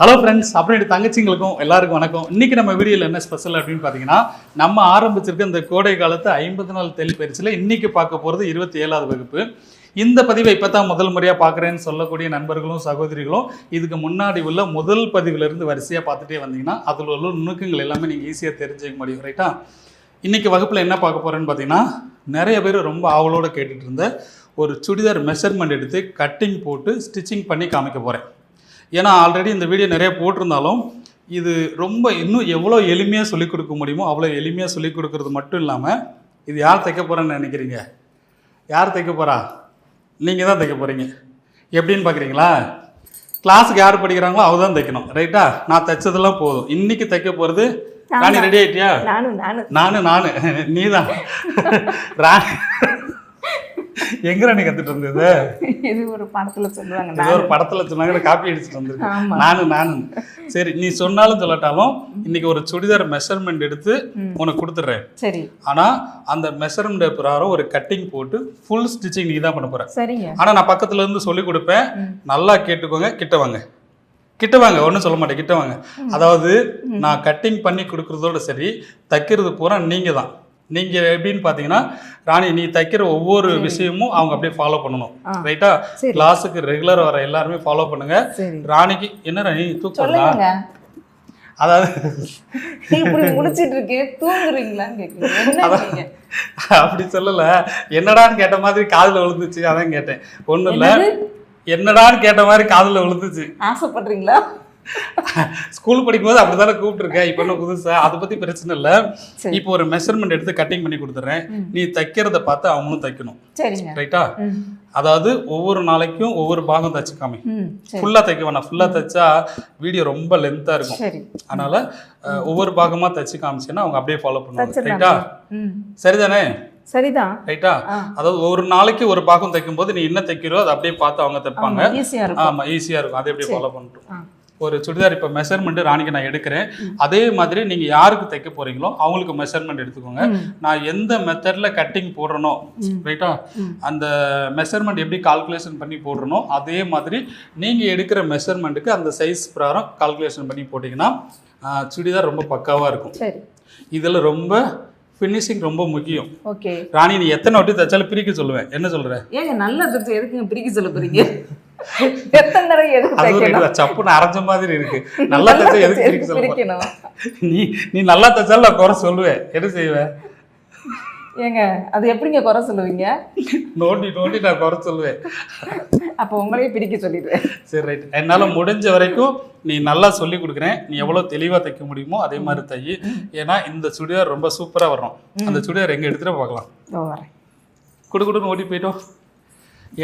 Hello friends அப்புறம் தங்கச்சிங்களுக்கும் எல்லாருக்கும் வணக்கம். இன்னைக்கு நம்ம வீடியோவில் என்ன ஸ்பெஷல் அப்படின்னு பார்த்தீங்கன்னா நம்ம ஆரம்பிச்சிருக்க இந்த கோடை காலத்து ஐம்பது நாள் தெளிப்பயிற்சியில் இன்னைக்கு பார்க்க போகிறது இருபத்தி ஏழாவது வகுப்பு. இந்த பதிவை இப்போ தான் முதல் முறையாக பார்க்குறேன்னு சொல்லக்கூடிய நண்பர்களும் சகோதரிகளும் இதுக்கு முன்னாடி உள்ள முதல் பதிவிலிருந்து வரிசையாக பார்த்துட்டே வந்தீங்கன்னா அதில் உள்ள நுணுக்கங்கள் எல்லாமே நீங்கள் ஈஸியாக தெரிஞ்சுக்க முடியும் ரைட்டா இன்னைக்கு வகுப்பில் என்ன பார்க்க போகிறேன்னு பார்த்தீங்கன்னா நிறைய பேர் ரொம்ப ஆவலோடு கேட்டுட்டு இருந்த ஒரு சுடிதார் மெஷர்மெண்ட் எடுத்து கட்டிங் போட்டு ஸ்டிச்சிங் பண்ணி காமிக்க போகிறேன் ஏன்னா ஆல்ரெடி இந்த வீடியோ நிறைய போட்டிருந்தாலும் இது ரொம்ப இன்னும் எவ்வளோ எளிமையாக சொல்லிக் கொடுக்க முடியுமோ அவ்வளோ எளிமையாக சொல்லிக் கொடுக்கறது மட்டும் இல்லாமல் இது யார் தைக்க போகிறேன்னு நினைக்கிறீங்க? யார் தைக்க போகிறா நீங்கள் தான் தைக்க போகிறீங்க எப்படின்னு பார்க்குறீங்களா கிளாஸுக்கு யார் படிக்கிறாங்களோ அவ தான் தைக்கணும். ரைட்டா நான் தைச்சதெல்லாம் போதும். இன்னைக்கு தைக்க போகிறது ராணி ரெடி ஆயிட்டியா? நானும் நானு நானு நீதான். ராணி எங்க ராணி கத்துட்டு இருந்தது இது ஒரு படத்துல சொல்லுவாங்க. ஏதோ ஒரு படத்துல சொன்னாங்க காப்பி அடிச்சுட்டு வந்திருக்கேன். ஆமா. நானு நானு. சரி நீ சொன்னாலும் சொல்லட்டாலும் இன்னைக்கு ஒரு சுடிதார் மெஷர்மெண்ட் எடுத்து உனக்கு கொடுத்துட்றேன் சரி. ஆனா அந்த மெஷர்மெண்ட் பிரகாரம் ஒரு கட்டிங் போட்டு ஃபுல் ஸ்டிச்சிங் நீ தான் பண்ண போற. சரிங்க. ஆனா நான் பக்கத்துல இருந்து சொல்லி கொடுப்பேன். நல்லா கேட்டுக்கோங்க கிட்ட வாங்க. கிட்ட வாங்க ஒன்றும் சொல்ல மாட்டேன் கிட்ட வாங்க. அதாவது நான் கட்டிங் பண்ணி கொடுக்கறதோட சரி தைக்கிறது பூரா நீங்க தான் நீங்க எப்படின்னு பாத்தீங்கன்னா ராணி நீ தைக்கிற ஒவ்வொரு விஷயமும் அவங்க அப்படியே ஃபாலோ பண்ணணும். ரைட்டா கிளாஸுக்கு ரெகுலர் வர எல்லாருமே ஃபாலோ பண்ணுங்க. ராணிக்கு என்ன ராணி தூக்கம் அதாவது இப்படி முடிச்சிட்டு இருக்கேன் தூங்குறீங்களான்னு கேக்குறீங்க. என்ன நீங்க அப்படி சொல்லல. என்னடான்னு கேட்ட மாதிரி காதுல விழுந்துச்சு அதான் கேட்டேன். ஒண்ணும் இல்ல? என்னடான்னு கேட்ட மாதிரி காதுல விழுந்துச்சு. ஆசைப்படுறீங்களா? ஸ்கூல் படிக்கும்போது அப்படிதானே கூப்பிட்டுருக்கேன் இப்போ என்ன புதுசா? அதை பத்தி பிரச்சனை இல்ல. இப்போ ஒரு மெஷர்மெண்ட் எடுத்து கட்டிங் பண்ணி கொடுத்துறேன். நீ தைக்கிறத பார்த்து அவங்களும் தைக்கணும். ரைட்டா அதாவது ஒவ்வொரு நாளைக்கும் ஒவ்வொரு பாகம் தைச்சு காமி. ஃபுல்லா தைக்க வேணாம். ஃபுல்லா தைச்சா வீடியோ ரொம்ப லென்த்தா இருக்கும். அதனால ஒவ்வொரு பாகமா தைச்சு காமிச்சேன்னா அவங்க அப்படியே ஃபாலோ பண்ணுவாங்க. ரைட்டா சரிதானே? சரிதான். ரைட்டா அதாவது ஒரு நாளைக்கு ஒரு பாகம் தைக்கும் போது நீ என்ன தைக்கிறோ அதை அப்படியே பார்த்து அவங்க தைப்பாங்க. ஆமா ஈஸியா இருக்கும். அதை அப்படியே ஃபாலோ பண்ணிட்டோம் ஒரு சுடிதார் இப்போ மெஷர்மெண்ட் ராணிக்கு நான் எடுக்கிறேன். அதே மாதிரி நீங்க யாருக்கு தைக்க போறீங்களோ அவங்களுக்கு மெஷர்மெண்ட் எடுத்துக்கோங்க. நான் எந்த மெத்தட்ல கட்டிங் போடுறனோ. ரைட்டா. அந்த மெஷர்மெண்ட் எப்படி கால்குலேஷன் பண்ணி போடுறனோ அதே மாதிரி நீங்க எடுக்கிற மெஷர்மெண்ட்டுக்கு அந்த சைஸ் பிரகாரம் கால்குலேஷன் பண்ணி போட்டிங்கன்னா சுடிதார் ரொம்ப பக்காவா இருக்கும். இதுல ரொம்ப ஃபினிஷிங் ரொம்ப முக்கியம். ஓகே. ராணி நீ எத்தனை வாட்டி தைச்சாலும் பிரிக்க சொல்லுவேன். என்ன சொல்ற? ஏங்க நல்லா தெரிஞ்சு எதுக்குங்க பிரிக்க சொல்ல போறீங்க? எத்தனை தடவை எதுக்கு தைக்கணும்? சப்புன்னு அரைஞ்ச மாதிரி இருக்கு. நல்லா தைச்சா எதுக்கு? பிரிக்கணும். நீ நீ நல்லா தைச்சாலும் நான் குறை சொல்லுவேன். என்ன செய்வேன் ஏங்க அது எப்படிங்க குறை சொல்லுவீங்க? நோண்டி நோண்டி நான் குறை சொல்லுவேன். அப்போ உங்களையே பிரிக்க சொல்லிடுவேன். சரி ரைட் என்னால் முடிஞ்ச வரைக்கும் நீ நல்லா சொல்லி கொடுக்குறேன். நீ எவ்வளோ தெளிவாக தைக்க முடியுமோ அதே மாதிரி தை. ஏன்னா இந்த சுடிதார் ரொம்ப சூப்பராக வரும் அந்த சுடிதார் எங்கே எடுத்துகிட்டு பார்க்கலாம். குடு குடுன்னு ஓடி போயிட்டோம்.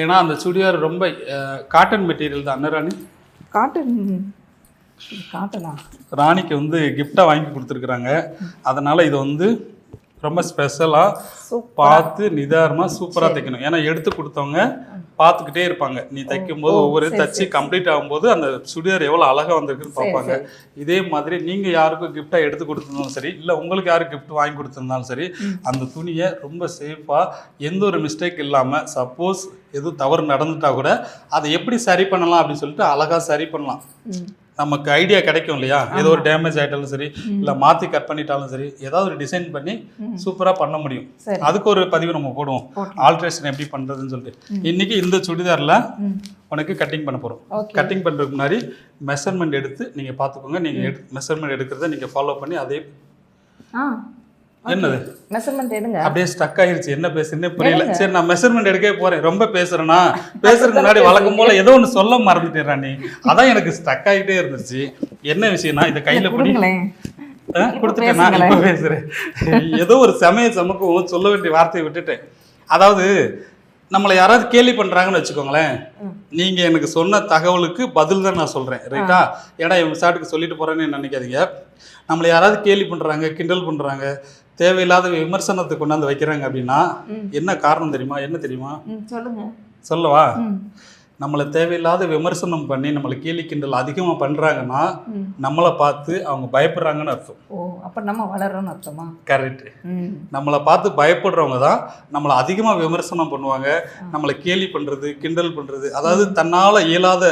ஏன்னா அந்த சுடிதார் ரொம்ப காட்டன் மெட்டீரியல் தான். ராணி? காட்டன் காட்டனா ராணிக்கு வந்து கிஃப்டாக வாங்கி கொடுத்துருக்குறாங்க. அதனால் இது வந்து ரொம்ப ஸ்பெஷலாக பார்த்து நிதானமாக சூப்பராக தைக்கணும். ஏன்னா எடுத்து கொடுத்தவங்க பார்த்துக்கிட்டே இருப்பாங்க. நீ தைக்கும் போது ஒவ்வொரு தச்சு கம்ப்ளீட் ஆகும்போது அந்த சுடிதார் எவ்வளோ அழகாக வந்திருக்குன்னு பார்ப்பாங்க. இதே மாதிரி நீங்கள் யாருக்கும் கிஃப்டாக எடுத்து கொடுத்துருந்தாலும் சரி இல்லை உங்களுக்கு யாருக்கு கிஃப்ட் வாங்கி கொடுத்துருந்தாலும் சரி. அந்த துணியை ரொம்ப சேஃபாக எந்த ஒரு மிஸ்டேக் இல்லாமல் சப்போஸ் எதுவும் தவறு நடந்துட்டா கூட அதை எப்படி சரி பண்ணலாம் அப்படின்னு சொல்லிட்டு அழகாக சரி பண்ணலாம். நமக்கு ஐடியா கிடைக்கும் இல்லையா? ஏதோ ஒரு டேமேஜ் ஆயிட்டாலும் சரி. இல்லை மாற்றி கட் பண்ணிட்டாலும் சரி ஏதாவது ஒரு டிசைன் பண்ணி. சூப்பராக பண்ண முடியும். அதுக்கு ஒரு பதிவு நம்ம போடுவோம். ஆல்ட்ரேஷன் எப்படி பண்ணுறதுன்னு சொல்லிட்டு. இன்னைக்கு இந்த சுடிதாரில் உனக்கு கட்டிங் பண்ண போகிறோம் கட்டிங் பண்ணுறதுக்கு முன்னாடி மெஷர்மெண்ட் எடுத்து நீங்கள் பார்த்துக்கோங்க. நீங்கள் எடு மெஷர்மெண்ட் எடுக்கிறத நீங்கள் ஃபாலோ பண்ணி அதே என்னது? மெஷர்மெண்ட் எடுங்க. அப்படியே ஸ்டக் ஆயிருச்சு. என்ன பேசுறேன்னே புரியல. சரி நான் மெஷர்மெண்ட் எடுக்கவே போறேன். ரொம்ப பேசுறேன்னா பேசுறதுக்கு முன்னாடி வழக்கம் போல ஏதோ ஒன்று சொல்ல மறந்துட்டேன் நீ. அதான் எனக்கு ஸ்டக் ஆகிட்டே இருந்துச்சு. என்ன விஷயம்னா இதை கையில பிடி. கொடுத்துட்டேன் நான் இப்போ பேசுறேன். ஏதோ ஒரு சமய சமக்கம் சொல்ல வேண்டிய வார்த்தையை விட்டுட்டேன். அதாவது நம்மளை யாராவது கேலி பண்றாங்கன்னு வச்சுக்கோங்களேன். ம். நீங்க எனக்கு சொன்ன தகவலுக்கு பதில் தான் நான் சொல்றேன். ரைட்டா ஏன்னா இவங்க சாட்டுக்கு சொல்லிட்டு போறேன்னு நினைக்காதீங்க. நம்மளை யாராவது கேலி பண்றாங்க கிண்டல் பண்றாங்க தேவையில்லாத விமர்சனத்தை கொண்டாந்து வைக்கிறாங்க அப்படின்னா. என்ன காரணம் தெரியுமா? என்ன தெரியுமா? சொல்லுங்க. சொல்லவா? நம்மளை தேவையில்லாத விமர்சனம் பண்ணி நம்மளை கேலி கிண்டல் அதிகமாக பண்றாங்கன்னா ம். நம்மளை பார்த்து அவங்க பயப்படுறாங்கன்னு அர்த்தம். ஓ அப்போ நம்ம வளர்றோம்னு அர்த்தமா? கரெக்ட் நம்மளை பார்த்து பயப்படுறவங்க தான் நம்மளை அதிகமாக விமர்சனம் பண்ணுவாங்க. நம்மளை கேலி பண்ணுறது கிண்டல் பண்ணுறது அதாவது தன்னால் இயலாத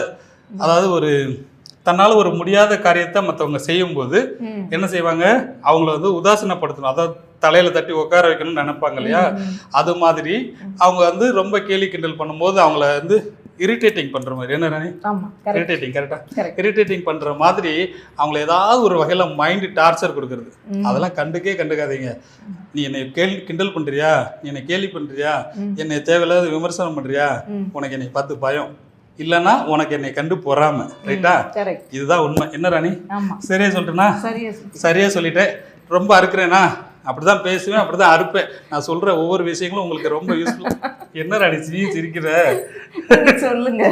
அதாவது ஒரு தன்னால் ஒரு முடியாத காரியத்தை மற்றவங்க செய்யும்போது. என்ன செய்வாங்க? அவங்கள வந்து உதாசீனப்படுத்தணும். அதாவது தலையில தட்டி உட்கார வைக்கணும்னு நினைப்பாங்க இல்லையா? அது மாதிரி அவங்க வந்து ரொம்ப கேலி கிண்டல் பண்ணும்போது அவங்கள வந்து இரிட்டேட்டிங் பண்ற மாதிரி. என்ன ராணி? இரிட்டேட்டிங் கரெக்டா கரெக்ட் இரிட்டேட்டிங் பண்ற மாதிரி அவங்கள ஏதாவது ஒரு வகையில மைண்ட் டார்ச்சர் கொடுக்கறது. அதெல்லாம் கண்டுக்கே கண்டுக்காதீங்க. நீ என்னை கேள்வி கிண்டல் பண்றியா? நீ என்னை கேலி பண்றியா? ம். என்னை தேவையில்லாத விமர்சனம் பண்றியா? ம். உனக்கு என்னை பார்த்து பயம். இல்லைன்னா உனக்கு என்னை கண்டு பொறாம ரைட்டா? இதுதான் உண்மை. என்ன ராணி? சரியா சொல்லிட்டேனா? சரியா சொல்லி சரியா சொல்லிட்டேன். ரொம்ப அறுக்கிறேனா? அப்படிதான் பேசுவேன் அப்படிதான் அறுப்பேன். நான் சொல்ற ஒவ்வொரு விஷயங்களும் உங்களுக்கு ரொம்ப யூஸ்ஃபுல் என்ன ராணி நீ சிரிக்கிற? சொல்லுங்க.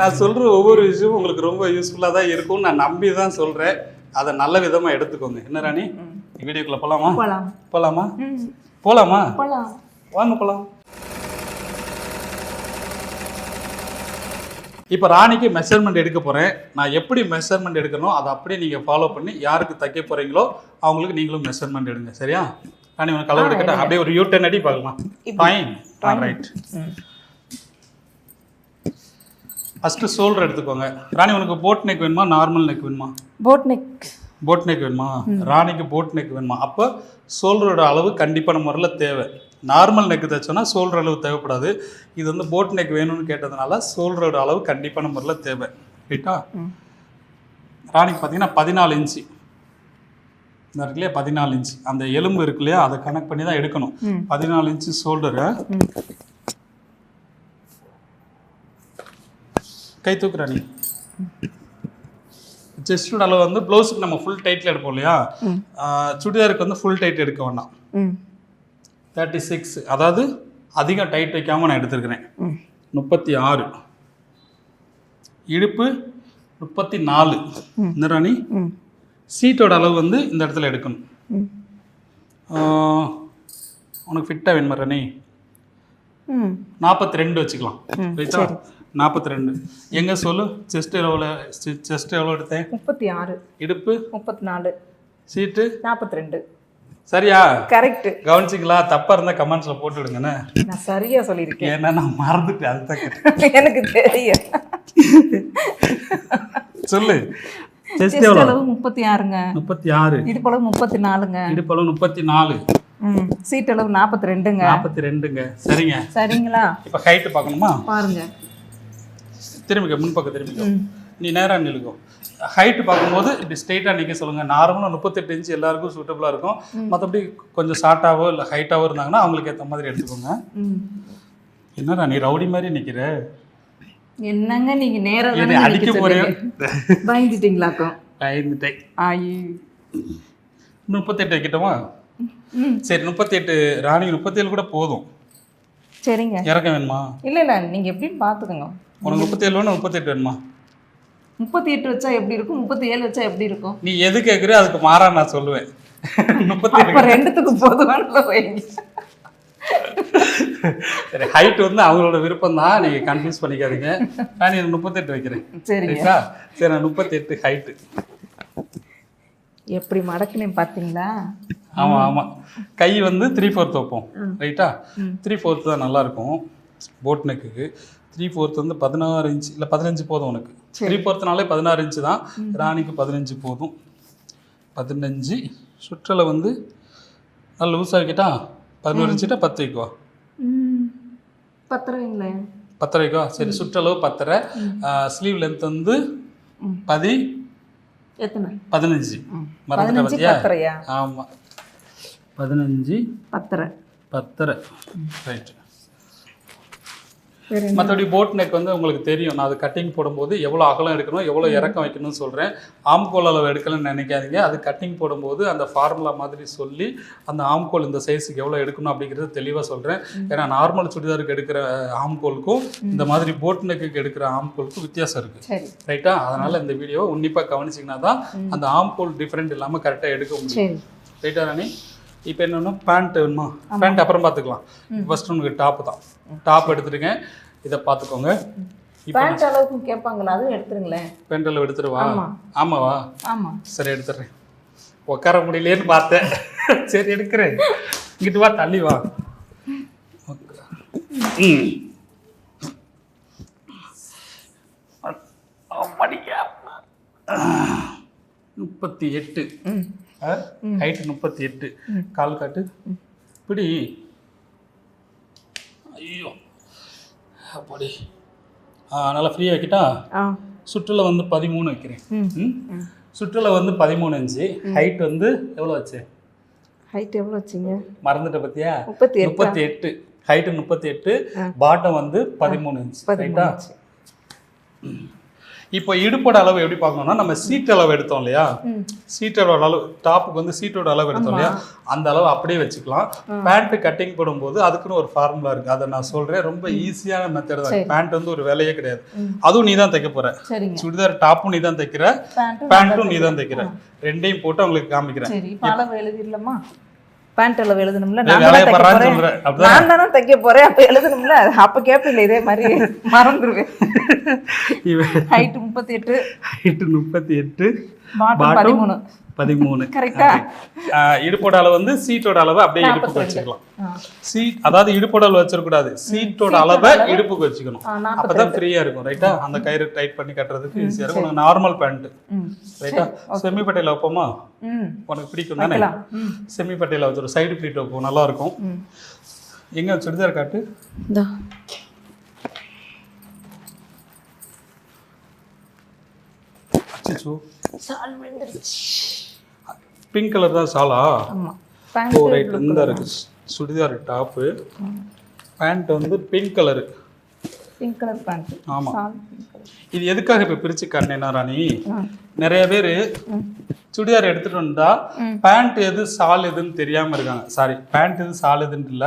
நான் சொல்ற ஒவ்வொரு விஷயமும் உங்களுக்கு ரொம்ப யூஸ்ஃபுல்லா தான் இருக்கும்னு நான் நம்பி தான் சொல்றேன். அதை நல்ல விதமா எடுத்துக்கோங்க. என்ன ராணி. வீடியோக்குள்ள போலாமா. போலாமா? போலாம். வாங்க போலாம். இப்போ ராணிக்கு மெஷர்மெண்ட் எடுக்க போறேன். நான் எப்படி மெஷர்மெண்ட் எடுக்கணும்? அதை அப்படியே நீங்க ஃபாலோ பண்ணி யாருக்கு தைக்க போறீங்களோ அவங்களுக்கு நீங்களும் மெஷர்மெண்ட் எடுங்க. சரியா? ராணி உனக்கு ஆ, எடுக்கட்டா. அப்படியே ஒரு யூ டென் அடி பார்க்கலாம். ஃபைன். ரைட் ம். ஃபர்ஸ்ட் ஷோல்டர் எடுத்துக்கோங்க. ராணி உனக்கு போட் நெக் வேணுமா? நார்மல் நெக் வேணுமா? போட் நெக் போட் நெக் வேணுமா? ராணிக்கு போட் நெக் வேணுமா? அப்போ ஷோல்டரோட அளவு கண்டிப்பான முறையில் தேவை. நார்மல் நெக் தைச்சோன்னா ஷோல்டர் அளவு தேவைப்படாது. இது வந்து போட் நெக் வேணும்னு கேட்டதுனால ஷோல்டரோட அளவு கண்டிப்பான முறையில் தேவை. ரைட்டா. ராணிக்கு பார்த்தீங்கன்னா பதினாலு இன்ச்சு இந்த இருக்கு இல்லையா? பதினாலு இன்ச் அந்த எலும்பு இருக்கு இல்லையா? அதை கனெக்ட் பண்ணி தான் எடுக்கணும். பதினாலு இன்ச்சு ஷோல்டரை. கை தூக்கு ராணி செஸ்டோட அளவு வந்து ப்ளவுஸுக்கு நம்ம ஃபுல் டைட்டில் எடுப்போம் இல்லையா? சுடிதாருக்கு வந்து ஃபுல் டைட் எடுக்க வேண்டாம். தேர்ட்டி சிக்ஸ் அதாவது அதிகம் டைட் வைக்காம நான் எடுத்துருக்கிறேன். முப்பத்தி ஆறு. இடுப்பு முப்பத்தி நாலு. நிறாணி. ம். சீட்டோட அளவு வந்து இந்த இடத்துல எடுக்கணும். உனக்கு ஃபிட்டாக வேணுமா ரணி ம். நாற்பத்தி ரெண்டு வச்சுக்கலாம். ரைட்டா நாற்பத்தி ரெண்டு. எங்கே சொல்லு? செஸ்ட் எவ்வளோ செஸ்ட் எவ்வளோ எடுத்தேன்? முப்பத்தி ஆறு. இடுப்பு? முப்பத்தி நாலு. சீட்டு? நாற்பத்தி ரெண்டு. சரியா? கரெக்ட் கவனிச்சிங்களா தப்பாக இருந்தால் கமெண்ட்ஸில் போட்டு விடுங்கண்ணே நான் சரியா சொல்லியிருக்கேன். ஏன்னா நான் மறந்துட்டேன் அதுதான். எனக்கு தெரியும். சொல்லு. செஸ்ட் அளவு முப்பத்தி ஆறுங்க முப்பத்தி ஆறு இடுப்பளவு முப்பத்தி நாலுங்க இடுப்பளவு முப்பத்தி நாலு ம். சீட் அளவு நாற்பத்தி ரெண்டுங்க நாற்பத்தி ரெண்டுங்க சரிங்க. சரிங்களா? இப்போ ஹைட்டு பார்க்கணுமா? பாருங்க. திரும்பிக்க முன்பக்கம் திரும்பிக்க. நீ நேராக நிலுக்கும் ஹைட்டு பார்க்கும்போது இப்படி ஸ்ட்ரெயிட்டாக நிற்க சொல்லுங்கள் நார்மலாக முப்பத்தெட்டு இன்ச்சு எல்லாருக்கும் சூட்டபுளாக இருக்கும். மற்றபடி கொஞ்சம் ஷார்ட்டாவோ இல்லை ஹைட்டாவோ இருந்தாங்கன்னா அவங்களுக்கு ஏற்ற மாதிரி எடுத்துக்கோங்க. என்னடா நீ ரவுடி மாதிரி நிற்கிற என்னங்க நீங்க நேரா என்னை தானே அடிக்க சொன்னீங்க. பயந்துட்டீங்களாக்கும் பயந்துட்டேன். ஆயி முப்பத்தெட்டு வைக்கட்டுமா? சரி முப்பத்தெட்டு. ராணி முப்பத்தேழு கூட போதும். சரிங்க. இறக்க வேணுமா? இல்ல இல்ல. நீங்க எப்படின்னு பாத்துக்கோங்க உனக்கு முப்பத்தேழு வேணும்? முப்பத்தெட்டு வேணுமா? முப்பத்தி எட்டு வச்சா எப்படி இருக்கும்? முப்பத்தி ஏழு வச்சா எப்படி இருக்கும்? நீ எது கேட்குறியோ அதுக்கு மாறா நான் சொல்லுவேன். முப்பத்தெட்டு அப்ப ரெண்டுத்துக்கும் போதுமான வைங்க. சரி ஹைட் வந்து அவங்களோட விருப்பம் தான். நீங்க கன்ஃபியூஸ் பண்ணிக்காதீங்க. நான் இது முப்பத்தெட்டு வைக்கிறேன். சரிங்க. ரைட்டா சரி நான் முப்பத்தெட்டு ஹைட்டு எப்படி மடக்குனேன் பாத்தீங்களா? ஆமா ஆமா. கை வந்து த்ரீ ஃபோர்த் வைப்போம். ரைட்டா த்ரீ ஃபோர்த் தான் நல்லா இருக்கும். போட் நெக்குக்கு த்ரீ ஃபோர்த் வந்து பதினாறு இன்ச் இல்லை பதினஞ்சு போதும் உனக்கு. த்ரீ ஃபோர்த்னாலே பதினாறு இன்ச்சு தான். ராணிக்கு பதினஞ்சு போதும். பதினஞ்சு. சுற்றலை வந்து நல்லா லூஸாக வைக்கிட்டா பதினோரு இன்ச்சுட்டா பத்து வைக்குவா? பத்தரை வைக்கவா? சரி சுற்றளவு பத்தரை. ஸ்லீவ் லென்த் வந்து. பதி பதினஞ்சு. ம். மறந்துட்ட பதினஞ்சு பார்த்தியா ஆமாம் பதினஞ்சு. பத்தரை. பத்தரை. ரைட் வேற என்ன? மற்றபடி போட் நெக் வந்து உங்களுக்கு தெரியும். நான் அது கட்டிங் போடும்போது எவ்வளோ அகலம் எடுக்கணும் எவ்வளோ இறக்கம் வைக்கணும்னு சொல்கிறேன் ஆம்கோல் அளவு எடுக்கலன்னு நினைக்காதீங்க. அது கட்டிங் போடும்போது அந்த ஃபார்முலா மாதிரி சொல்லி அந்த ஆம்கோல் இந்த சைஸுக்கு எவ்வளோ எடுக்கணும் அப்படிங்கிறது தெளிவாக சொல்கிறேன் ஏன்னா நார்மல் சுடிதாருக்கு எடுக்கிற ஆம்கோலுக்கும் இந்த மாதிரி போட் நெக்குக்கு எடுக்கிற ஆம்கோலுக்கும் வித்தியாசம் இருக்குது ரைட்டா அதனால் இந்த வீடியோவை உன்னிப்பாக கவனிச்சிங்கன்னா தான் அந்த ஆம்கோல் டிஃப்ரெண்ட் இல்லாமல் கரெக்டாக எடுக்க முடியும். ரைட்டா ராணி? இப்போ என்னென்னா பேண்ட் வேணுமா? பேண்ட் அப்புறம் பார்த்துக்கலாம். ஃபர்ஸ்ட் உனக்கு டாப் தான். டாப் எடுத்துருங்க இதை பார்த்துக்கோங்க. பேண்ட் அளவுக்கு கேட்பாங்களா அதுவும் எடுத்துருங்களேன். பேண்ட் அளவு எடுத்துருவா? ஆமாவா? ஆமாம் சரி எடுத்துடுறேன். உட்கார முடியலேன்னு பார்த்தேன். சரி எடுக்கிறேன். இங்கிட்டு வா தள்ளி வா. முப்பத்தி எட்டு. ஹைட்டு முப்பத்தி எட்டு. கால் காட்டு. இப்படி ஐயோ. அப்படி. நல்லா ஃப்ரீயாக வைக்கிட்டா சுற்றுல வந்து பதிமூணு வைக்கிறேன். சுற்றுல வந்து பதிமூணு இன்ச்சு. ஹைட் வந்து எவ்வளோ வச்சு ஹைட் எவ்வளோ வச்சிங்க மறந்துட்ட பத்தியா? முப்பத்தி முப்பத்தி எட்டு. ஹைட்டு முப்பத்தி எட்டு. பாட்டம் வந்து பதிமூணு இன்ச் ரைட்டா இப்போ இடுப்போட அளவு எப்படி பார்க்கணும்னா நம்ம சீட் அளவு எடுத்தோம் இல்லையா? சீட்டோட அளவு டாப்புக்கு வந்து சீட்டோட அளவு எடுத்தோம் இல்லையா? அந்த அளவு அப்படியே வச்சுக்கலாம். பேண்ட் கட்டிங் போடும்போது அதுக்குன்னு ஒரு ஃபார்முலா இருக்கு. அதை நான் சொல்றேன். ரொம்ப ஈஸியான மெத்தட் தான். பேண்ட் வந்து ஒரு வேலையே கிடையாது. அதுவும் நீ தான் தைக்க போற. சுடிதார் டாப்பும் நீ தான் தைக்கிற. பேண்ட்டும் பேண்ட்டும் நீ தான் தைக்கிற. ரெண்டையும் போட்டு உங்களுக்கு காமிக்கிறேன். பேண்ட் அளவு எழுதணும்ல? நான் தானே தைக்க போறேன். அப்ப எழுதணும்ல? அப்ப கேட்பீங்க இதே மாதிரி. மறந்துடுவேன் இவன் ஹைட் முப்பத்தி எட்டு ஹைட்டு முப்பத்தி எட்டு பாட்டம் பதிமூணு. பதிமூணு. கரெக்டா ஆஹ் இடுப்போட அளவு வந்து சீட்டோட அளவு அப்படியே இடுப்புக்கு வச்சுக்கலாம். சீட் அதாவது இடுப்போட அளவு வச்சிடக்கூடாது. சீட்டோட அளவை இடுப்புக்கு வச்சுக்கணும். அப்பதான் ஃப்ரீயா இருக்கும் ரைட்டா அந்த கயிறு டைட் பண்ணி கட்டுறதுக்கு ஈஸியா இருக்கும். உனக்கு நார்மல் பேண்ட் ரைட்டா செமி பட்டையில வைப்போமா? உனக்கு பிடிக்கும் தானே? செமி பட்டையில வச்சிரும் சைடு ப்ளீட் வைப்போம் நல்லா இருக்கும் எங்க சுடிதார் காட்டு? அச்சச்சோ. சால் விழுந்துருச்சு. பிங்க் கலர் தான் சாலா? ஆமா. ஓ ரைட் இந்த இருக்கு. சுடிதார் டாப்பு பேண்ட் வந்து pink colour pink colour pant ஆமா. சால் பிங்க் கலர் இது எதுக்காக இப்போ பிரிச்சு காட்டினேன்னா ராணி நிறைய பேர் சுடிதார் எடுத்துட்டு வந்தா பேண்ட் எது சால் எதுன்னு தெரியாம இருக்காங்க. சாரி பேண்ட் எது சால் எதுன்னு இல்ல.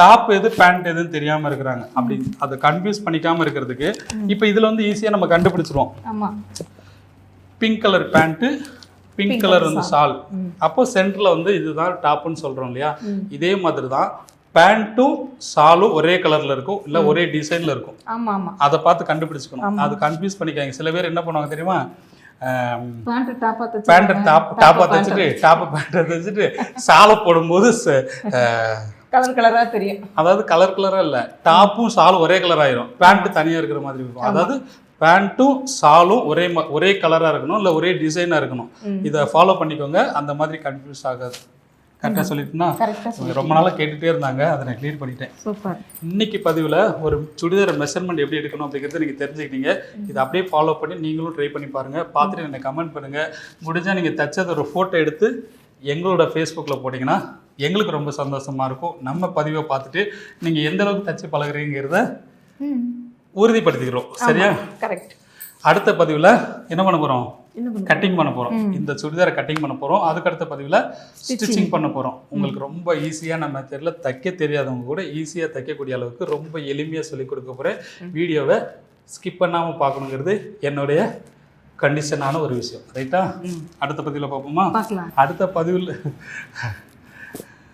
டாப் எது பேண்ட் எதுன்னு தெரியாம இருக்கிறாங்க. அப்படி அதை கன்ஃபியூஸ் பண்ணிக்காம இருக்கிறதுக்கு இப்போ இதுல வந்து ஈஸியா நம்ம கண்டுபிடிச்சிருவோம். ஆமா. Pink colour pant pink colour வந்து சால் அப்போ சென்டர்ல வந்து இதுதான் டாப்னு சொல்றோம் இல்லையா? இதே மாதிரி தான் பேண்ட்டும் சாலும் ஒரே கலர்ல இருக்கும். இல்ல ஒரே டிசைன்ல இருக்கும். ஆமா ஆமா அதை பார்த்து கண்டுபிடிச்சுக்கணும். அது கன்ஃபியூஸ் பண்ணிக்காங்க சில பேர் என்ன பண்ணுவாங்க தெரியுமா? பேண்ட் டாப் டாப்பா தைச்சிட்டு டாப்பை பேண்ட்டை தைச்சிட்டு சாலை போடும்போது கலர் கலரா தெரியும். அதாவது கலர் கலரா இல்ல. டாப்பும் சாலும் ஒரே கலர் ஆயிரும். பேண்ட் தனியா இருக்கிற மாதிரி இருக்கும். அதாவது பேண்ட்டும் சாலும் ஒரே ஒரே கலரா இருக்கணும் இல்ல ஒரே டிசைனா இருக்கணும். இதை ஃபாலோ பண்ணிக்கோங்க. அந்த மாதிரி கன்ஃபியூஸ் ஆகாது. கரெக்டாக சொல்லிட்டுனா ரொம்ப நாளா கேட்டுட்டே இருந்தாங்க. அதை நான் கிளியர் பண்ணிட்டேன். சூப்பர். இன்னைக்கு பதிவில் ஒரு சுடிதார் மெஷர்மெண்ட் எப்படி எடுக்கணும் அப்படிங்கிறத நீங்கள் தெரிஞ்சுக்கிட்டீங்க. இதை அப்படியே ஃபாலோ பண்ணி நீங்களும் ட்ரை பண்ணி பாருங்கள் பார்த்துட்டு எனக்கு கமெண்ட் பண்ணுங்கள் முடிஞ்சால் நீங்கள் தச்சதை ஒரு ஃபோட்டோ எடுத்து எங்களோட ஃபேஸ்புக்கில் போட்டிங்கன்னா எங்களுக்கு ரொம்ப சந்தோஷமாக இருக்கும். நம்ம பதிவை பார்த்துட்டு நீங்கள் எந்த அளவுக்கு தச்சு பழகுறீங்கிறத உறுதிப்படுத்திக்கிறோம். சரியா? கரெக்ட் அடுத்த பதிவில் என்ன பண்ண போகிறோம் கட்டிங் பண்ண போகிறோம் இந்த சுடிதாரை கட்டிங் பண்ண போகிறோம் அதுக்கடுத்த பதிவில் ஸ்டிச்சிங் பண்ண போகிறோம் உங்களுக்கு ரொம்ப ஈஸியான மெத்தடில் தைக்க தெரியாதவங்க கூட ஈஸியாக தைக்கக்கூடிய அளவுக்கு ரொம்ப எளிமையாக சொல்லிக் கொடுக்க போகிறேன் வீடியோவை ஸ்கிப் பண்ணாமல் பார்க்கணுங்கிறது என்னுடைய கண்டிஷனான ஒரு விஷயம். ரைட்டா அடுத்த பதிவில் பார்ப்போமா? அடுத்த பதிவில்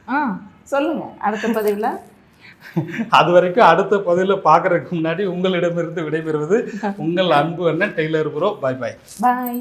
ஆ சொல்லுங்க. அடுத்த பதிவுல அது வரைக்கும் அடுத்த பதிவில் பார்க்குறதுக்கு முன்னாடி உங்களிடமிருந்து விடைபெறுவது உங்கள் அன்பு அண்ணன் டெய்லர் ப்ரோ. பாய் பாய். பாய்.